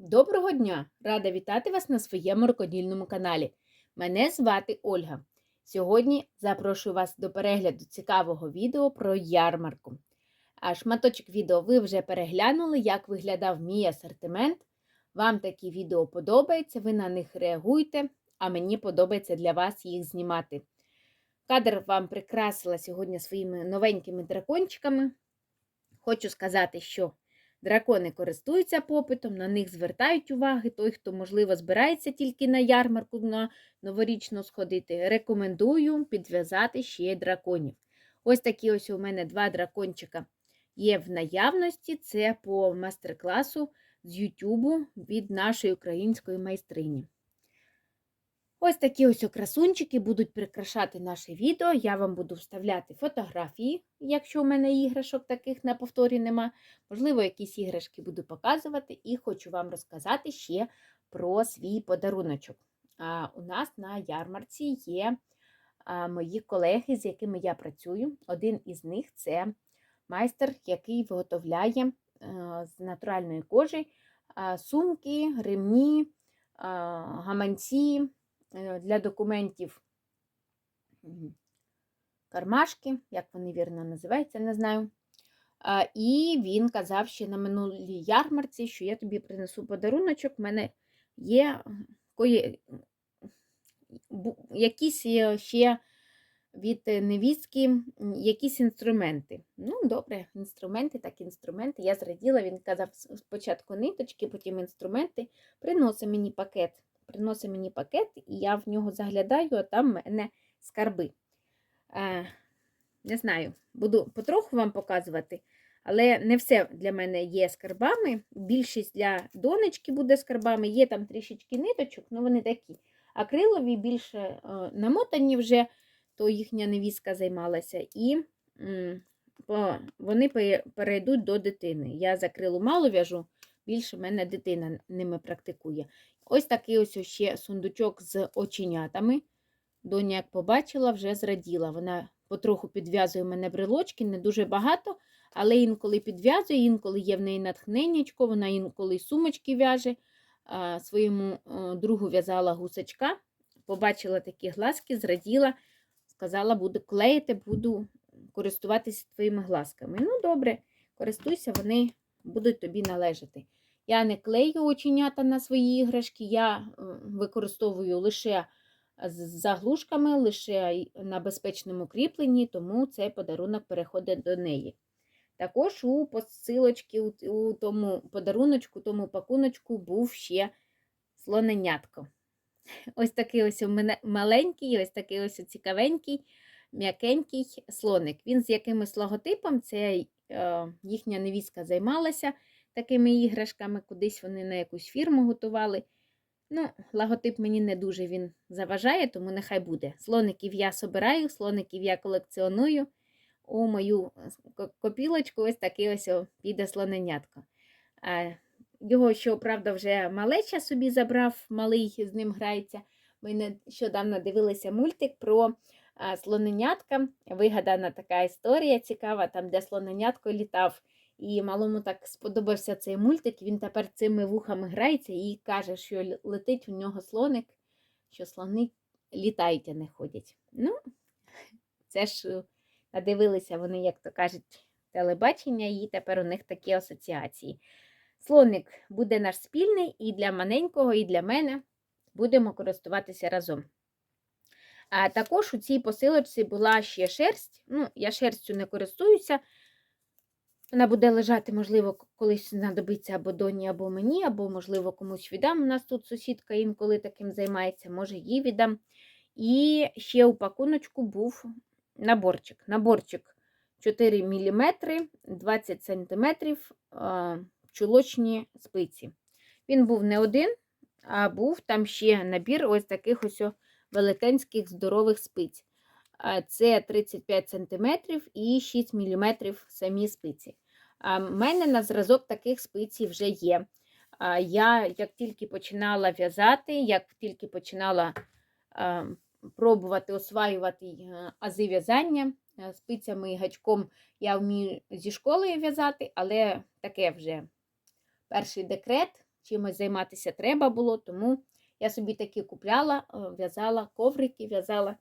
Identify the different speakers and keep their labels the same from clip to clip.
Speaker 1: Доброго дня! Рада вітати вас на своєму рукодільному каналі. Мене звати Ольга. Сьогодні запрошую вас до перегляду цікавого відео про ярмарку. А шматочок відео ви вже переглянули, як виглядав мій асортимент. Вам такі відео подобаються, ви на них реагуєте, а мені подобається для вас їх знімати. Кадр вам прикрасила сьогодні своїми новенькими дракончиками. Хочу сказати, що Дракони користуються попитом, на них звертають уваги. Той, хто, можливо, збирається тільки на ярмарку на новорічну сходити, рекомендую підв'язати ще драконів. Ось такі ось у мене два дракончика є в наявності. Це по мастер-класу з Ютубу від нашої української майстрині. Ось такі ось красунчики будуть прикрашати наше відео. Я вам буду вставляти фотографії, якщо у мене іграшок таких на повторі нема. Можливо, якісь іграшки буду показувати, і хочу вам розказати ще про свій подаруночок. А, У нас на ярмарці є мої колеги, з якими я працюю. Один із них це майстер, який виготовляє з натуральної кожи сумки, ремні, гаманці. Е, для документів кармашки, як вони вірно називаються, не знаю. І він казав ще на минулій ярмарці, що я тобі принесу подаруночок, в мене є якісь ще від невістки якісь інструменти. Ну, добре, інструменти, так інструменти. Я зраділа, він казав спочатку ниточки, потім інструменти. Приносить мені пакет приносить мені пакет, і я в нього заглядаю, а там в мене скарби. Не знаю, буду потроху вам показувати, але не все для мене є скарбами. Більшість для донечки буде скарбами, є там трішечки ниточок, ну вони такі. Акрилові більше е, намотані вже, то їхня невістка займалася, і вони перейдуть до дитини. Я з акрилу мало в'яжу, більше мене дитина ними практикує. Ось такий ось ще сундучок з оченятами. Доня, як побачила, вже зраділа. Вона потроху підв'язує мене брелочки, не дуже багато, але інколи підв'язує, інколи є в неї натхненнячко, вона інколи сумочки в'яже. Своєму другу в'язала гусачка, побачила такі глазки, зраділа, сказала, буду клеїти, буду користуватися твоїми глазками. Ну, добре, користуйся, вони будуть тобі належати. Я не клею оченята на свої іграшки, я використовую лише з заглушками, лише на безпечному кріпленні, тому цей подарунок переходить до неї. Також у посилочці, у тому подаруночку, тому пакуночку був ще слоненятко. Ось такий ось маленький, ось такий ось цікавенький, м'якенький слоник. Він з якимось логотипом, це е, їхня невістка займалася такими іграшками, кудись вони на якусь фірму готували. Ну, Логотип мені не дуже він заважає, тому нехай буде. Слоників я собираю, слоників я колекціоную. У мою копілочку ось такий ось піде слоненятко. Його, що, правда, вже малеча собі забрав, малий з ним грається. Ми нещодавно дивилися мультик про слоненятка. Вигадана така історія цікава, там, де слоненятко літав. І малому так сподобався цей мультик, він тепер цими вухами грається і каже, що летить у нього слоник, що слони літають, а не ходять. Ну, це ж е, надивилися вони, як то кажуть, телебачення, і тепер у них такі асоціації. Слоник буде наш спільний і для маленького, і для мене будемо користуватися разом. А також у цій посилочці була ще шерсть. Ну, я шерстю не користуюся. Вона буде лежати, можливо, колись знадобиться або доні, або мені, або, можливо, комусь віддам. У нас тут сусідка інколи таким займається, може, їй віддам. І ще у пакуночку був наборчик. Наборчик 4 мм, 20 см чулочні спиці. Він був не один, а був там ще набір ось таких ось велетенських здорових спиць це 35 см і 6 мм самі спиці. У мене на зразок таких спиці вже є. Я, як тільки починала в'язати, як тільки починала пробувати осваювати е, ази в'язання е, спицями і гачком я вмію зі школою в'язати, але таке вже перший декрет, чимось займатися треба було, тому я собі такі купляла, е, в'язала коврики, в'язала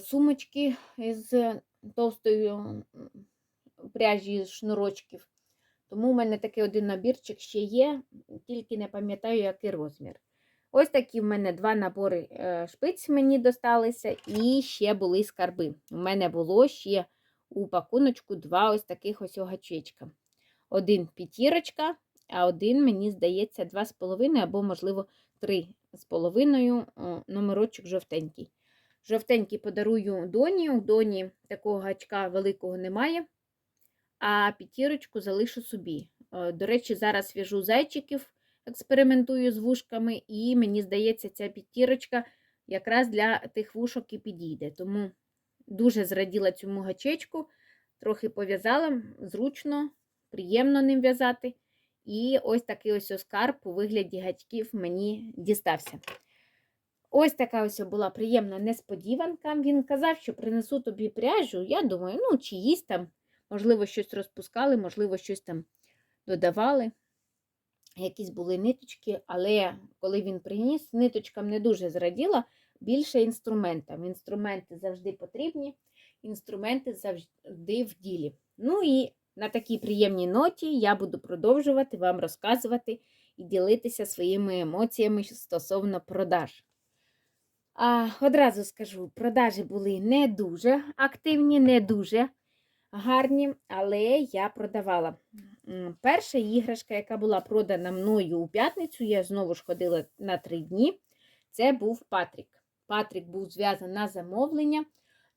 Speaker 1: сумочки з товстою м, пряжі з шнурочків. Тому в мене такий один набірчик ще є, тільки не пам'ятаю, який розмір. Ось такі в мене два набори е, шпиць мені досталися, і ще були скарби. У мене було ще у пакуночку два ось таких ось гачечка. Один п'ятірочка, а один, мені здається, два з половиною або, можливо, три з половиною номерочок жовтенький. Жовтенький подарую доні. У доні такого гачка великого немає, а п'ятірочку залишу собі. Е, До речі, зараз в'яжу зайчиків, експериментую з вушками, і мені здається, ця п'ятірочка якраз для тих вушок і підійде. Тому дуже зраділа цьому гачечку, трохи пов'язала, зручно, приємно ним в'язати. І ось такий ось оскарб у вигляді гачків мені дістався. Ось така ось була приємна несподіванка. Він казав, що принесу тобі пряжу. Я думаю, ну, чиїсь там, можливо, щось розпускали, можливо, щось там додавали. Якісь були ниточки, але коли він приніс, ниточкам не дуже зраділа, більше інструментам. Інструменти завжди потрібні, інструменти завжди в ділі. Ну і на такій приємній ноті я буду продовжувати вам розказувати і ділитися своїми емоціями стосовно продаж. А, Одразу скажу, продажі були не дуже активні, не дуже гарні, але я продавала. Перша іграшка, яка була продана мною у п'ятницю, я знову ж ходила на три дні. Це був Патрік. Патрік був зв'язаний на замовлення.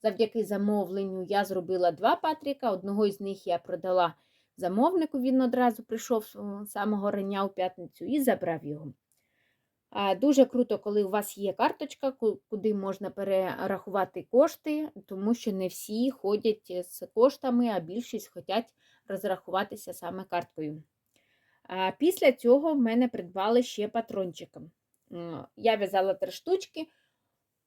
Speaker 1: Завдяки замовленню я зробила два Патріка. Одного із них я продала замовнику. Він одразу прийшов з самого рання у п'ятницю і забрав його. Дуже круто, коли у вас є карточка, куди можна перерахувати кошти, тому що не всі ходять з коштами, а більшість хочуть розрахуватися саме карткою. Після цього в мене придбали ще патрончиком. М, Я в'язала три штучки.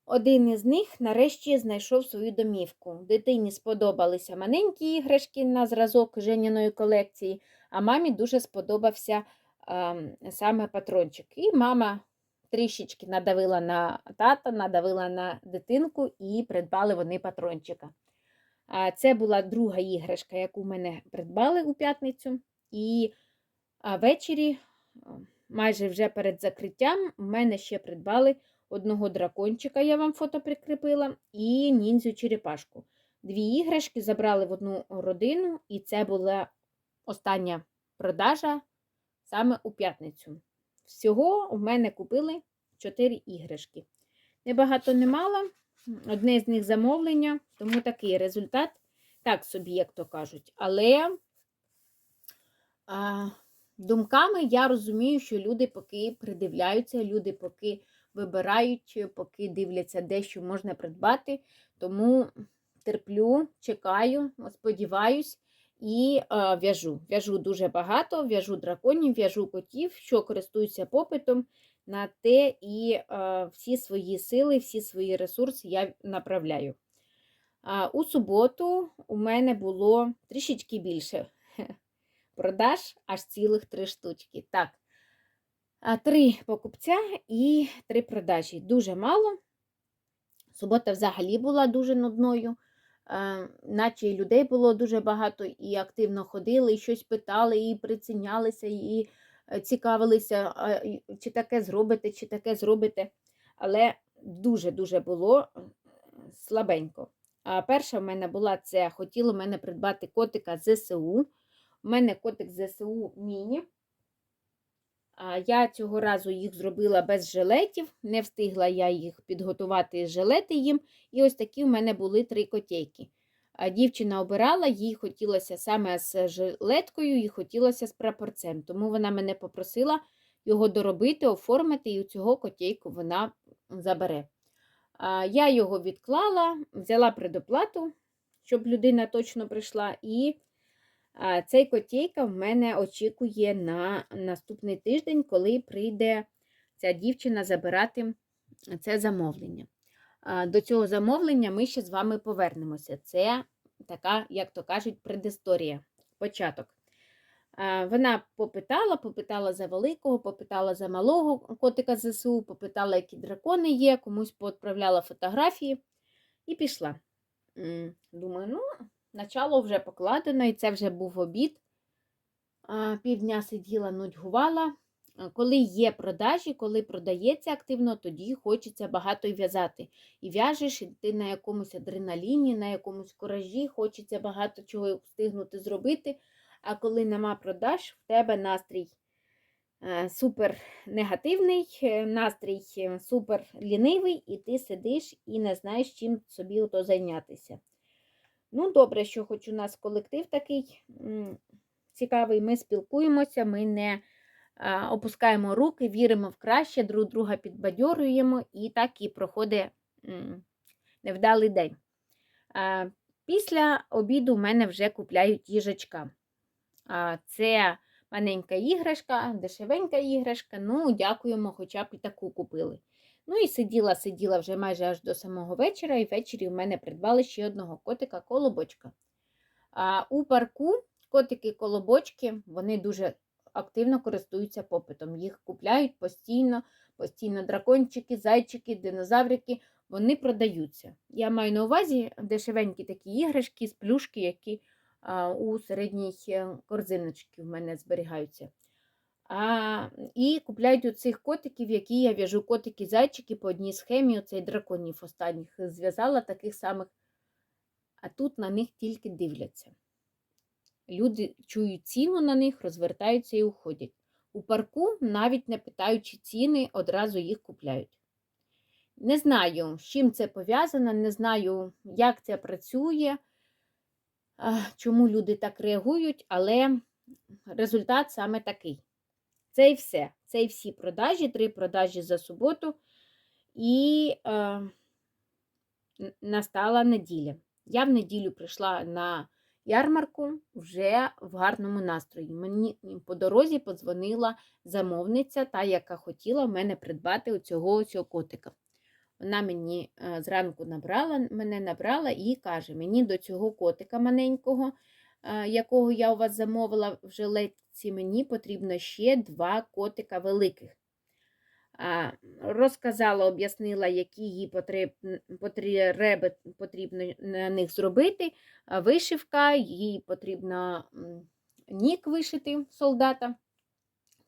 Speaker 1: Один із них нарешті знайшов свою домівку. Дитині сподобалися маленькі іграшки на зразок Женяної колекції, а мамі дуже сподобався саме патрончик. І мама трішечки надавила на тата, надавила на дитинку і придбали вони патрончика. Це була друга іграшка, яку мене придбали у п'ятницю. І ввечері, майже вже перед закриттям, в мене ще придбали одного дракончика, я вам фото прикріпила, і ніндзю черепашку. Дві іграшки забрали в одну родину, і це була остання продажа саме у п'ятницю. Всього у мене купили 4 іграшки. Небагато не мало, одне з них замовлення, тому такий результат, так собі, як то кажуть. Але а, думками я розумію, що люди поки придивляються, люди поки вибирають, поки дивляться, де що можна придбати. Тому терплю, чекаю, сподіваюсь. І е, в'яжу. В'яжу дуже багато, в'яжу драконів, в'яжу котів, що користуюся попитом на те і е, всі свої сили, всі свої ресурси я направляю. А, у суботу у мене було трішечки більше продаж, аж цілих три штучки. Так, три покупця і три продажі. Дуже мало. Субота взагалі була дуже нудною. Е, наче людей було дуже багато, і активно ходили, і щось питали, і прицінялися, і е, цікавилися, чи таке зробите, чи таке зробите. Але дуже-дуже було слабенько. А перша в мене була це, хотіли в мене придбати котика ЗСУ. У мене котик ЗСУ Міні. А Я цього разу їх зробила без жилетів, не встигла я їх підготувати жилети їм. І ось такі в мене були три котейки. Дівчина обирала, їй хотілося саме з жилеткою, їй хотілося з прапорцем. Тому вона мене попросила його доробити, оформити, і у цього котейку вона забере. Я його відклала, взяла предоплату, щоб людина точно прийшла. і Цей котейка в мене очікує на наступний тиждень, коли прийде ця дівчина забирати це замовлення. До цього замовлення ми ще з вами повернемося. Це така, як то кажуть, предісторія, початок. Вона попитала, попитала за великого, попитала за малого котика ЗСУ, попитала, які дракони є, комусь поотправляла фотографії і пішла. Думаю, ну, начало вже покладено, і це вже був обід. Півдня сиділа, нудьгувала. Коли є продажі, коли продається активно, тоді хочеться багато в'язати. І в'яжеш, і ти на якомусь адреналіні, на якомусь коражі, хочеться багато чого встигнути зробити. А коли нема продаж, в тебе настрій е, супер негативний, е, настрій е, супер лінивий, і ти сидиш і не знаєш, чим собі ото зайнятися. Ну, добре, що хоч у нас колектив такий цікавий, ми спілкуємося, ми не опускаємо руки, віримо в краще, друг друга підбадьорюємо, і так і проходить невдалий день. Після обіду в мене вже купляють їжачка. Це маленька іграшка, дешевенька іграшка. Ну, дякуємо, хоча б і таку купили. Ну і сиділа, сиділа вже майже аж до самого вечора, і ввечері в мене придбали ще одного котика колобочка. А у парку котики-колобочки вони дуже активно користуються попитом. Їх купляють постійно, постійно дракончики, зайчики, динозаврики. Вони продаються. Я маю на увазі дешевенькі такі іграшки з плюшки, які у середній е, корзиночці в мене зберігаються. А, І купляють у цих котиків, які я в'яжу котики-зайчики по одній схемі, оцей драконів останніх зв'язала таких самих. А тут на них тільки дивляться. Люди чують ціну на них, розвертаються і уходять. У парку, навіть не питаючи ціни, одразу їх купляють. Не знаю, з чим це пов'язано, не знаю, як це працює, чому люди так реагують, але результат саме такий. Це і все. Це і всі продажі, три продажі за суботу, і е, настала неділя. Я в неділю прийшла на ярмарку вже в гарному настрої. Мені по дорозі подзвонила замовниця, та, яка хотіла в мене придбати оцього цього котика. Вона мені е, зранку набрала, мене набрала і каже: мені до цього котика маленького, якого я у вас замовила в жилетці, мені потрібно ще два котика великих. Розказала, об'яснила, які їй потреби потрібно на них зробити. Вишивка, їй потрібно нік вишити солдата,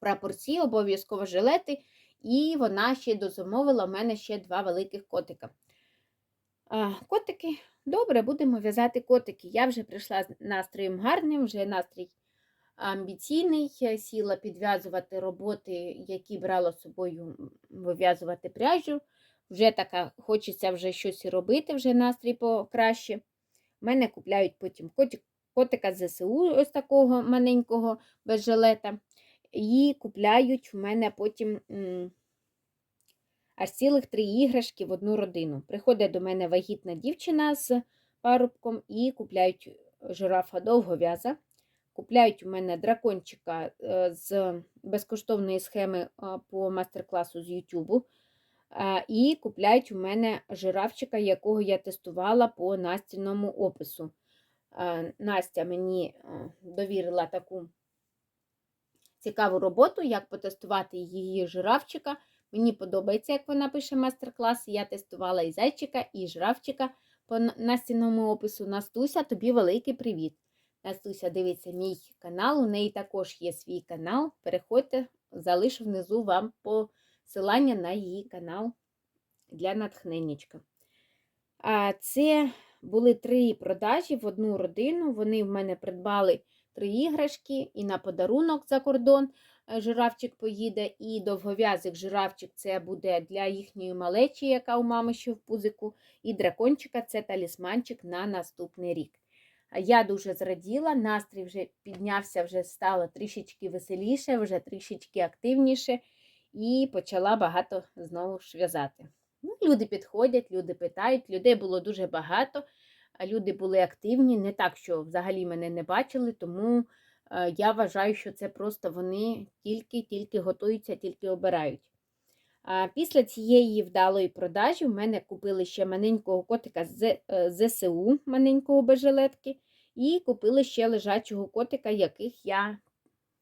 Speaker 1: прапорці, обов'язково жилети, і вона ще дозамовила в мене ще два великих котика. Котики, добре, будемо в'язати котики. Я вже прийшла з настроєм гарним, вже настрій амбіційний, сіла підв'язувати роботи, які брала з собою вив'язувати пряжу. Вже така, хочеться вже щось робити, вже настрій покраще. У мене купляють потім котика з ЗСУ, ось такого маленького без жилета. І купляють в мене потім м, аж цілих три іграшки в одну родину. Приходить до мене вагітна дівчина з парубком і купляють жирафа довгов'яза. Купляють у мене дракончика е, з безкоштовної схеми по мастер-класу з YouTube. І купляють у мене жирафчика, якого я тестувала по настільному опису. Настя мені довірила таку цікаву роботу, як потестувати її жирафчика. Мені подобається, як вона пише мастер-клас. Я тестувала і зайчика, і жирафчика по настільному опису. Настуся, тобі великий привіт! Настуся дивиться мій канал, у неї також є свій канал. Переходьте, залишу внизу вам посилання на її канал для натхненнячка. Це були три продажі в одну родину. Вони в мене придбали три іграшки і на подарунок за кордон е, жирафчик поїде, і довгов'язик жирафчик це буде для їхньої малечі, яка у мами ще в пузику, і дракончика це талісманчик на наступний рік. Я дуже зраділа, настрій вже піднявся, вже стало трішечки веселіше, вже трішечки активніше, і почала багато знову ж в'язати. Ну, Люди підходять, люди питають, людей було дуже багато, люди були активні, не так, що взагалі мене не бачили, тому е, я вважаю, що це просто вони тільки-тільки готуються, тільки обирають. А Після цієї вдалої продажі в мене купили ще маленького котика з е, ЗСУ, маленького без жилетки, і купили ще лежачого котика, яких я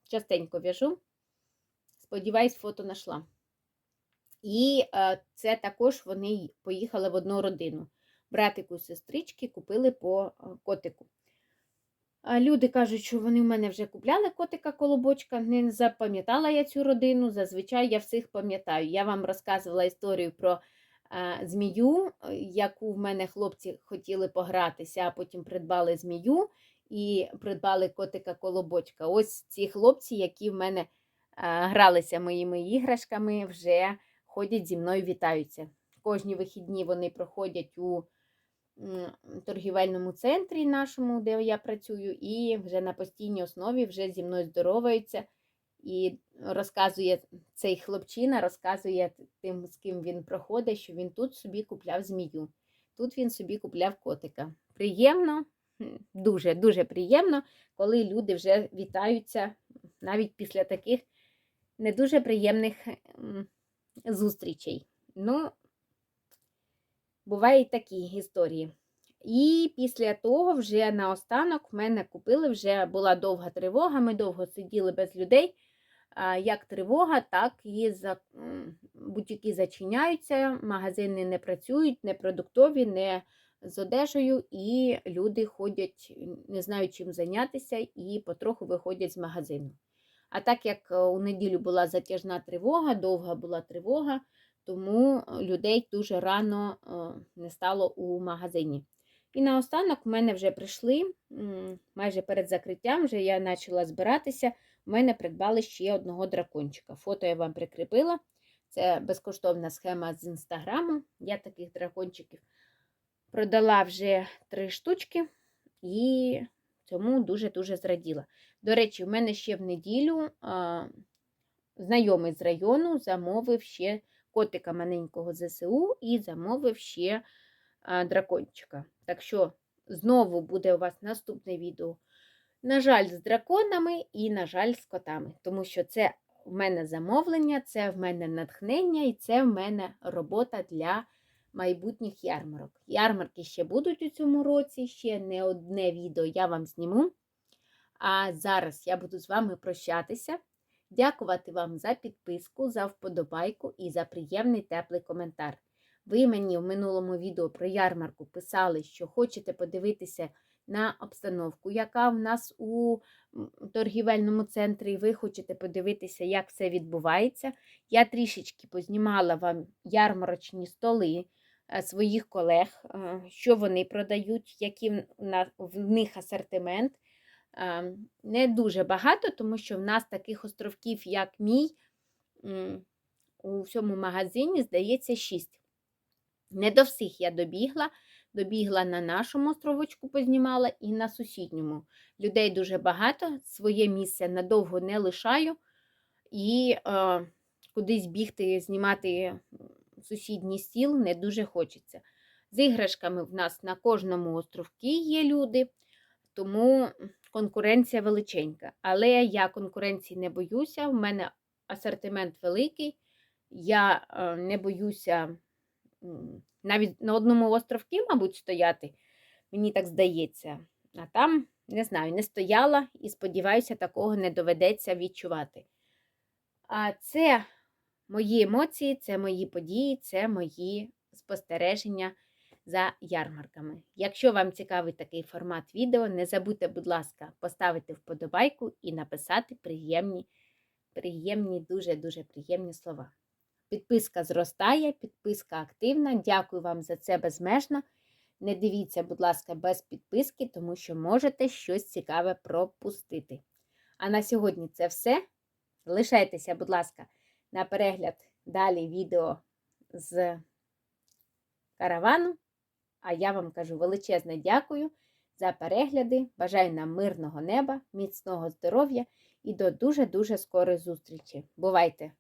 Speaker 1: частенько в'яжу. Сподіваюсь, фото знайшла. І е, це також вони поїхали в одну родину. Братику сестрички купили по котику. Люди кажуть, що вони в мене вже купляли котика колобочка. Не запам'ятала я цю родину. Зазвичай я всіх пам'ятаю. Я вам розказувала історію про змію, е, яку в мене хлопці хотіли погратися, а потім придбали змію і придбали котика колобочка. Ось ці хлопці, які в мене гралися моїми іграшками, вже ходять зі мною, вітаються. Кожні вихідні вони проходять у торгівельному центрі нашому, де я працюю, і вже на постійній основі вже зі мною здороваються. І розказує цей хлопчина, розказує тим, з ким він проходить, що він тут собі купляв змію. Тут він собі купляв котика. Приємно, дуже, дуже приємно, коли люди вже вітаються навіть після таких не дуже приємних зустрічей. Ну, бувають такі історії. І після того, вже наостанок, в мене купили, вже була довга тривога, ми довго сиділи без людей. Як тривога, так і за... бутіки зачиняються, магазини не працюють, не продуктові, не з одежею, і люди ходять, не знають чим зайнятися, і потроху виходять з магазину. А так як е, у неділю була затяжна тривога, довга була тривога, тому е, людей дуже рано е, не стало у магазині. І наостанок в мене вже прийшли майже перед закриттям, вже я почала збиратися. У мене придбали ще одного дракончика. Фото я вам прикріпила. Це безкоштовна схема з інстаграму. Я таких дракончиків продала вже три штучки і цьому дуже-дуже зраділа. До речі, в мене ще в неділю знайомий з району замовив ще котика маленького ЗСУ і замовив ще дракончика. Так що знову буде у вас наступне відео. На жаль, з драконами і, на жаль, з котами. Тому що це в мене замовлення, це в мене натхнення і це в мене робота для майбутніх ярмарок. Ярмарки ще будуть у цьому році, ще не одне відео я вам зніму. А зараз я буду з вами прощатися. Дякувати вам за підписку, за вподобайку і за приємний теплий коментар. Ви мені в минулому відео про ярмарку писали, що хочете подивитися на обстановку, яка в нас у торгівельному центрі, і ви хочете подивитися, як все відбувається. Я трішечки познімала вам ярмарочні столи е, своїх колег, е, що вони продають, який в них асортимент. Е, Не дуже багато, тому що в нас таких островків, як мій, у всьому магазині, здається, 6. Не до всіх я добігла. Добігла на нашому островочку, познімала і на сусідньому. Людей дуже багато, своє місце надовго не лишаю. І е, кудись бігти, знімати сусідній стіл не дуже хочеться. З іграшками в нас на кожному островці є люди, тому конкуренція величенька. Але я конкуренції не боюся, в мене асортимент великий, я е, не боюся навіть на одному островці, мабуть, стояти, мені так здається. А там, не знаю, не стояла і сподіваюся, такого не доведеться відчувати. А це мої емоції, це мої події, це мої спостереження за ярмарками. Якщо вам цікавий такий формат відео, не забудьте, будь ласка, поставити вподобайку і написати приємні, приємні, дуже-дуже приємні слова. Підписка зростає, підписка активна. Дякую вам за це безмежно. Не дивіться, будь ласка, без підписки, тому що можете щось цікаве пропустити. А на сьогодні це все. Лишайтеся, будь ласка, на перегляд далі відео з каравану. А я вам кажу величезне дякую за перегляди. Бажаю нам мирного неба, міцного здоров'я і до дуже-дуже скорої зустрічі. Бувайте!